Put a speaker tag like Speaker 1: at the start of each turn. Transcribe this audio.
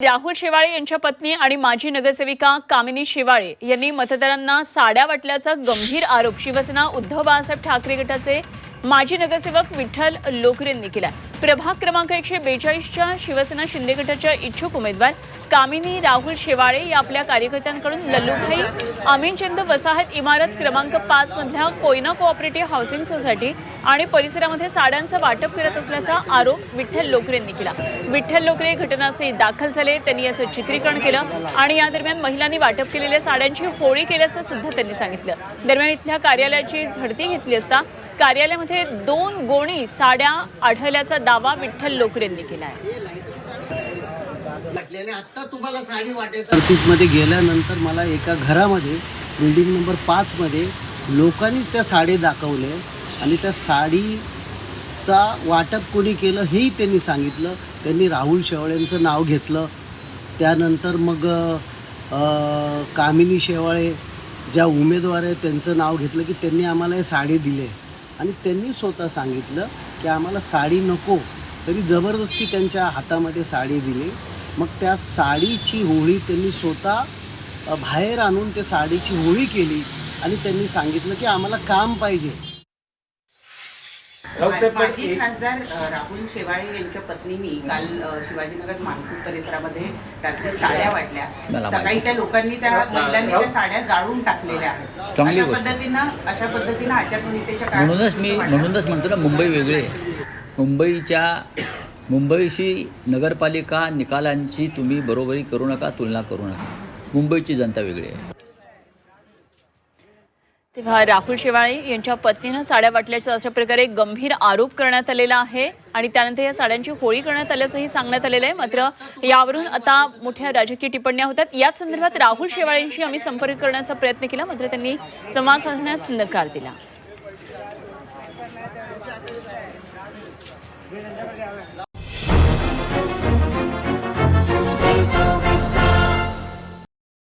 Speaker 1: राहुल शेवाळे यांच्या पत्नी आणि माजी नगरसेविका कामिनी शेवाळे यांनी मतदारांना साड्या वाटल्याचा गंभीर आरोप शिवसेना उद्धव बाळासाहेब ठाकरे गटाचे माजी नगरसेवक विठ्ठल लोकरेंनी केला प्रभाग क्रमांक एकशे बेचाळीसच्या शिवसेना शिंदे गटाच्या इच्छुक उमेदवार कामिनी राहुल शेवाळे या आपल्या कार्यकर्त्यांकडून लल्लूभाई अमीनचंद वसाहत इमारत क्रमांक पाच मधल्या कोयना कोऑपरेटिव्ह हाऊसिंग सोसायटी आणि परिसरामध्ये साड्यांचं वाटप करत असल्याचा आरोप विठ्ठल लोकरेंनी केला. विठ्ठल लोकरे घटनास्थळी दाखल झाले त्यांनी याचं चित्रीकरण केलं आणि या दरम्यान महिलांनी वाटप केलेल्या साड्यांची होळी केल्याचं सुद्धा त्यांनी सांगितलं. दरम्यान इथल्या कार्यालयाची झडती घेतली असता कार्यालयामध्ये दोन गोणी साड्या आढळल्याचा दावा विठ्ठल लोकरेंनी केला आहे.
Speaker 2: म्हटल्याने आता तुम्हाला साडी वाटायचं.
Speaker 3: सर्किटमध्ये गेल्यानंतर मला एका घरामध्ये बिल्डिंग नंबर पाचमध्ये लोकांनी त्या साडी दाखवले आणि त्या साडीचा वाटप कोणी केलं हेही त्यांनी सांगितलं. त्यांनी राहुल शेवाळेंचं नाव घेतलं. त्यानंतर मग कामिनी शेवाळे ज्या उमेदवार आहेत त्यांचं नाव घेतलं की त्यांनी आम्हाला हे साडी दिले. आणि त्यांनी स्वतः सांगितलं की आम्हाला साडी नको. तरी जबरदस्ती त्यांच्या हातामध्ये साडी दिली. मग त्या साडीची होळी त्यांनी स्वतः बाहेर आणून त्या साडीची होळी केली आणि त्यांनी सांगितलं की आम्हाला काम पाहिजे.
Speaker 4: माजी खासदार राहुल शेवाळे यांच्या पत्नीनी काल शिवाजीनगर मानपूर परिसरामध्ये रात्री साड्या वाटल्या. सकाळी त्या लोकांनी त्या महिलांनी त्या साड्या जाळून टाकलेल्या आहेत.
Speaker 5: चांगली
Speaker 4: अशा. पद्धतीनं अशा पद्धतीनं आचारसंहितेच्या
Speaker 5: म्हणूनच मी म्हणूनच म्हणतो ना मुंबई वेगळी आहे. मुंबईच्या मुंबईशी नगरपालिका निकालांची तुम्ही बरोबरी करू नका तुलना करू नका. मुंबईची जनता वेगळी आहे.
Speaker 1: तेव्हा राहुल शेवाळे यांच्या पत्नीनं साड्या वाटल्याचा अशा प्रकारे गंभीर आरोप करण्यात आलेला आहे आणि त्यानंतर या साड्यांची होळी करण्यात आल्याचंही सांगण्यात आलेलं आहे. मात्र यावरून आता मोठ्या राजकीय टिप्पण्या होतात याच संदर्भात राहुल शेवाळेंशी आम्ही संपर्क करण्याचा प्रयत्न केला मात्र त्यांनी संवाद साधण्यास नकार दिला.